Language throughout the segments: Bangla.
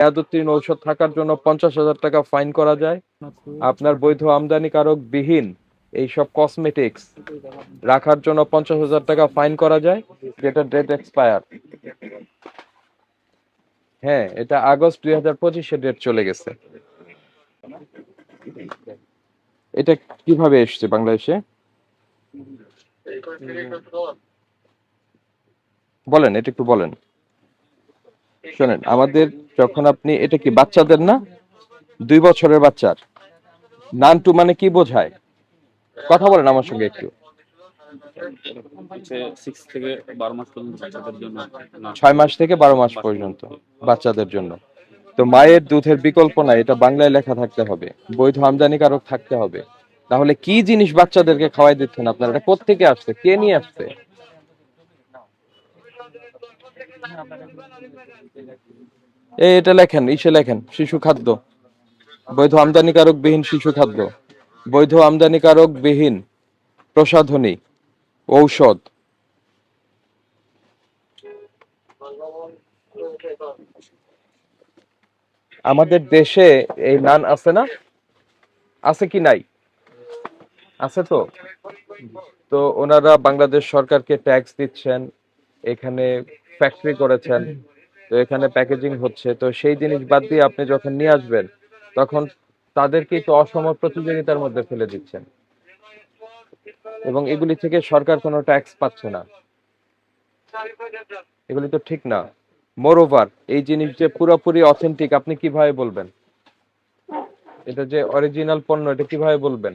মেয়াদোত্তীর্ণ ঔষধ থাকার জন্য পঞ্চাশ হাজার টাকা ফাইন করা যায়। আপনার বৈধ আমদানিকারক বিহীন এইসব কসমেটিক্স রাখার জন্য পঞ্চাশ হাজার টাকা ফাইন করা যায়। যেটা ডেট এক্সপায়ার হ্যাঁ এটা আগস্ট দুই হাজার পঁচিশে ডেট চলে গেছে। এটা কীভাবে এসছে বাংলাদেশে? বলেন, এটা একটু বলেন। শোনেন আমাদের যখন আপনি এটা কি বাচ্চাদের না? দুই বছরের বাচ্চার। নানটু মানে কি বোঝায়? কথা বলেন আমার সঙ্গে একটু। না ছয় মাস থেকে বারো মাস পর্যন্ত বাচ্চাদের জন্য। তো মায়ের দুধের বিকল্প নাই এটা বাংলায় লেখা থাকতে হবে। বৈধ আমদানিকারক থাকতে হবে। তাহলে কি জিনিস বাচ্চাদেরকে খাওয়াই দিচ্ছেন আপনারা? এটা কোত্থেকে আসছে? কে নিয়ে আসছে? এই এটা লেখেন, ইসে লেখেন, শিশু খাদ্য। বৈধ আমদানিকারক বিহীন শিশু খাদ্য। বৈধ আমদানিকারক বিহীন প্রসাধনী, ঔষধ। আমাদের দেশে এই নান আছে না? আছে কি নাই? আছে তো? তো ওনারা বাংলাদেশ সরকারকে ট্যাক্স দিচ্ছেন এখানে ফ্যাক্টরি করেছেন, তো এখানে প্যাকেজিং হচ্ছে, তো সেই জিনিস বাদ দিয়ে আপনি যখন নিয়ে আসবেন, তখন তাদেরকে তো অসম প্রতিযোগিতার মধ্যে ফেলে দিচ্ছেন। এবং এগুলি থেকে সরকার কোনো ট্যাক্স পাচ্ছে না। এগুলি তো ঠিক না। মোরওভার এই জিনিস যে পুরোপুরি অথেন্টিক আপনি কীভাবে বলবেন? এটা যে অরিজিনাল পণ্য, এটা কীভাবে বলবেন?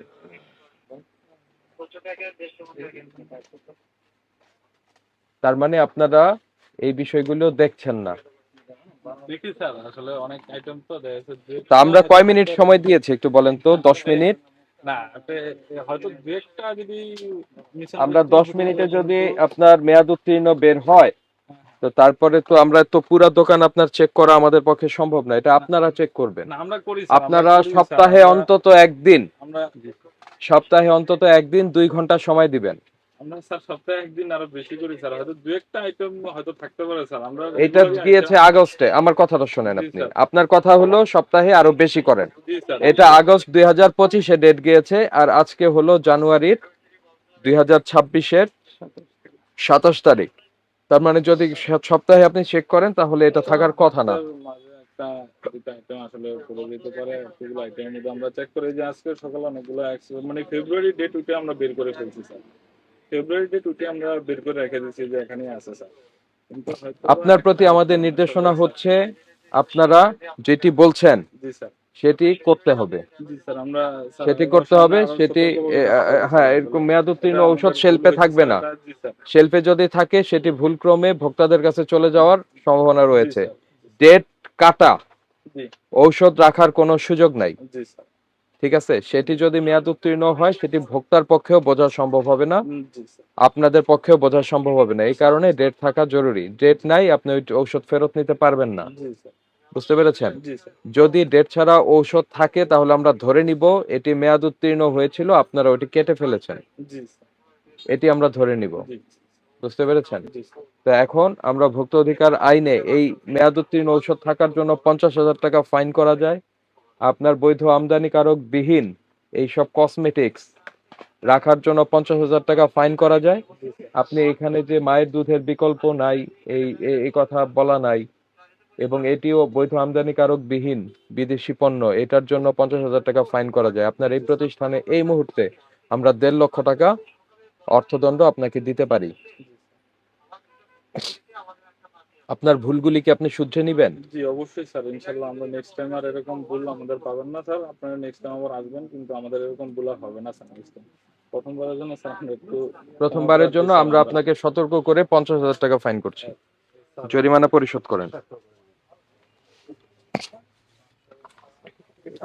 তার মানে আপনারা এই বিষয়গুলো দেখছেন না। আমরা কয় মিনিট সময় দিয়েছি একটু বলেন তো দশ মিনিট? আমরা দশ মিনিটে যদি আপনার মেয়াদ উত্তীর্ণ বের হয় তো তারপরে তো আমরা তো পুরো দোকান আপনার চেক করা আমাদের পক্ষে সম্ভব না এটা আপনারা চেক করবেন। আপনারা সপ্তাহে অন্তত একদিন। আমরা সপ্তাহে অন্তত একদিন দুই ঘণ্টা সময় দিবেন। আমরা স্যার সপ্তাহে একদিন আরও বেশি করি স্যার। হয়তো দু একটা আইটেম হয়তো থাকতে পারে স্যার। আমরা এটা গিয়েছে আগস্টে। আমার কথাটা শোনেন আপনি। আপনার কথা হলো সপ্তাহে আরও বেশি করেন। এটা আগস্ট দুই হাজার পঁচিশে ডেট গিয়েছে আর আজকে হলো জানুয়ারির দুই হাজার ছাব্বিশের সাতাশ তারিখ। তার মানে যদি সপ্তাহে আপনি চেক করেন তাহলে এটা থাকার কথা না। দুটা আইটেম আসলে যেতে পারে সেগুলো আইটেমের মধ্যে আমরা চেক করে যে আজকে সকালে অনেকগুলো মানে ফেব্রুয়ারি আমরা বের করে ফেলছি স্যার ফেব্রুয়ারি আমরা বের করে রেখে দিচ্ছি যে এখানেই আছে স্যার আপনার প্রতি আমাদের নির্দেশনা হচ্ছে আপনারা যেটি বলছেন জি স্যার সেটি করতে হবে। সেটি করতে হবে সেটি হ্যাঁ এরকম মেয়াদ উত্তীর্ণ ঔষধ শেলফে থাকবে না। শেলফে যদি থাকে সেটি ভুলক্রমে ভোক্তাদের কাছে চলে যাওয়ার সম্ভাবনা রয়েছে। ডেট কাটা ঔষধ রাখার কোনো সুযোগ নাই। ঠিক আছে? সেটি যদি মেয়াদ উত্তীর্ণ হয় সেটি ভোক্তার পক্ষেও বোঝা সম্ভব হবে না। আপনাদের পক্ষেও বোঝা সম্ভব হবে না। এই কারণে ডেট থাকা জরুরি। ডেট নাই আপনি ওই ঔষধ ফেরত নিতে পারবেন না। বুঝতে পেরেছেন? যদি ডেট ছাড়া ঔষধ থাকে তাহলে আমরা ধরে নিব এটি মেয়াদ উত্তীর্ণ হয়েছিল আপনারা ওটি কেটে ফেলেছেন। এটি আমরা ধরে নিব। বুঝতে পেরেছেন? তো এখন আমরা ভোক্তা অধিকার আইনে এই মেয়াদ উত্তীর্ণ ঔষধ থাকার জন্য পঞ্চাশ হাজার টাকা ফাইন করা যায়। আপনার বৈধ আমদানিকারক বিহীন এইসব কসমেটিক্স রাখার জন্য পঞ্চাশ হাজার টাকা ফাইন করা যায়। আপনি এখানে যে মায়ের দুধের বিকল্প নাই, এই এই কথা বলা নাই এবং এটিও বৈধ আমদানিকারক বিহীন বিদেশি পণ্য, এটার জন্য পঞ্চাশ হাজার টাকা ফাইন করা যায়। আপনার এই প্রতিষ্ঠানে এই মুহূর্তে আমরা দেড় লক্ষ টাকা অর্থদণ্ড আপনাকে দিতে পারি। আপনার ভুলগুলি কি আপনি শুধরে নিবেন? জি অবশ্যই স্যার ইনশাল্লাহ আমরা নেক্সট টাইম আর এরকম ভুল আমাদের পাবেন না স্যার। আপনারা নেক্সট টাইম আবার আসবেন কিন্তু আমাদের এরকম ভুল আর হবে না স্যার নেক্সট টাইম প্রথমবারের জন্য স্যার আমরা একটু প্রথমবারের জন্য আমরা আপনাকে সতর্ক করে পঞ্চাশ হাজার টাকা ফাইন করছি। জরিমানা পরিশোধ করেন।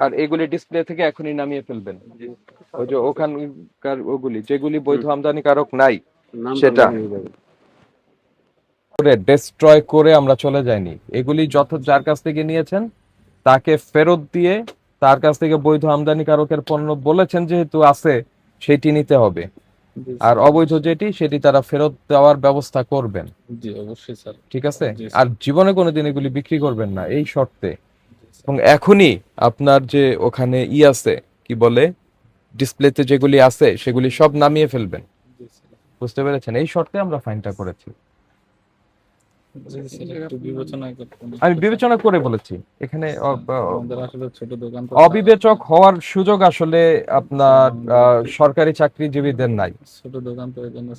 আর এগুলি ডিসপ্লে থেকে এখনই নামিয়ে ফেলবেন। ওই যে ওখানকার ওগুলি যেগুলি বৈধ আমদানিকারক নাই সেটা। করে ডেস্ট্রয় করে আমরা চলে যাইনি। এগুলি যত যার কাছ থেকে নিয়েছেন তাকে ফেরত দিয়ে তার কাছ থেকে বৈধ আমদানিকারকের পণ্য বলেছেন যেহেতু আছে সেটি নিতে হবে। আর অবৈধ যেটি সেটি তারা ফেরত দেওয়ার ব্যবস্থা করবেন। জি অবশ্যই স্যার। ঠিক আছে? আর জীবনে কোনোদিন এগুলি বিক্রি করবেন না এই শর্তে। এবং এখনই আপনার যে ওখানে ই আছে কি বলে ডিসপ্লেতে যেগুলি আছে সেগুলি সব নামিয়ে ফেলবেন। বুঝতে পেরেছেন? এই শর্তে আমরা ফাইনটা করেছি জি, স্যার, একটু বিবেচনা করতে আমি বিবেচনা করে বলেছি। এখানে অ- অ- আমাদের আসলে ছোট দোকান তো অবিবেচক হওয়ার সুযোগ আসলে আপনার সরকারি চাকরিজীবীদের নাই।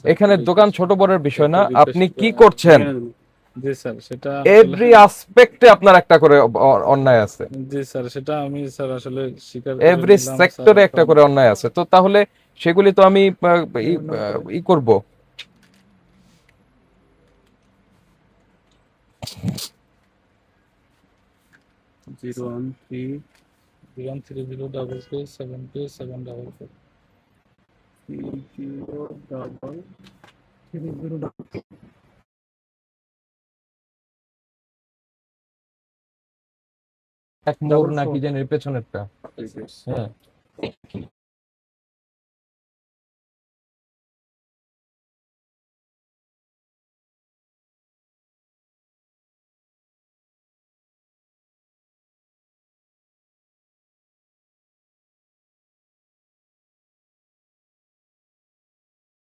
এখানে দোকান ছোট বড়ের বিষয় না। আপনি কি করছেন? জি স্যার সেটা এভরি আসপেক্টে আপনার একটা করে অন্যায় আছে। জি স্যার সেটা আমি স্যার আসলে স্বীকার এভরি সেক্টরে একটা করে অন্যায় আছে। তো তাহলে সেগুলি তো আমি ই করব। Zero one three zero one three zero double two seven two seven double four zero double three zero double এক নাকি জানি এর পেছনেরটা হ্যাঁ।